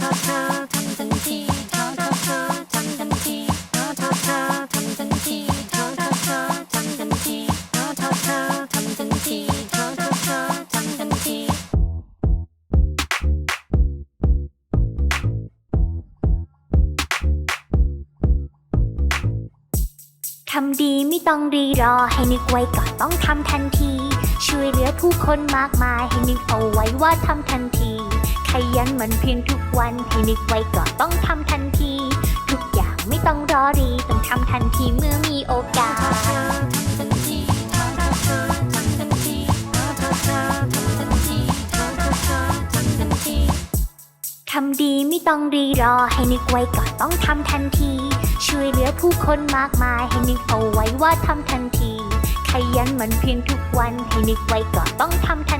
ทอทอทำทันทีทอทอทอทำทันทีทอทอทอทำทันทีทอทอทอทำทันทีทอทอทอทำทันทีทอทอทอทำทันทีทำดีไม่ต้องรีรอให้นึกไว้ก่อนต้องทำทันที ช่วยเหลือผู้คนมากมายให้นึกเอาไว้ว่าทำทันที มันเพียรทุกวันให้นึกไว้ก่อนต้องทำทันที ทุกอย่างไม่ต้องรอรีต้องทำทันทีเมื่อมีโอกาสทำดีไม่ต้องรีรอให้นึกไว้ก่อนต้องทำทันที ช่วยเหลือผู้คนมากมายให้นึกเอาไว้ว่าทำทันที ขยันมันเพียรทุกวันให้นึกไว้ก่อนต้องทำทัน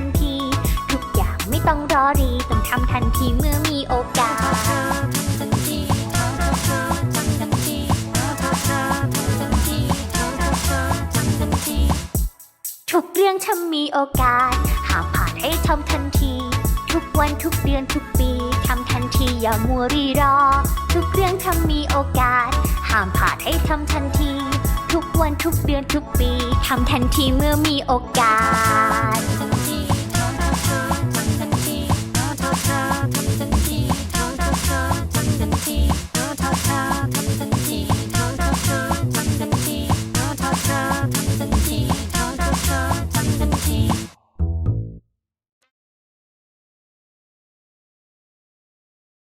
ทำทันทีเมื่อมีโอกาส ทุกเรื่องทำมีโอกาส หากผ่านให้ทำทันที ทุกวันทุกเดือนทุกปีทำทันทีอย่ามัวรีรอ ทุกเรื่องทำมีโอกาส ห้ามผ่านให้ทำทันที ทุกวันทุกเดือนทุกปีทำทันทีเมื่อมีโอกาส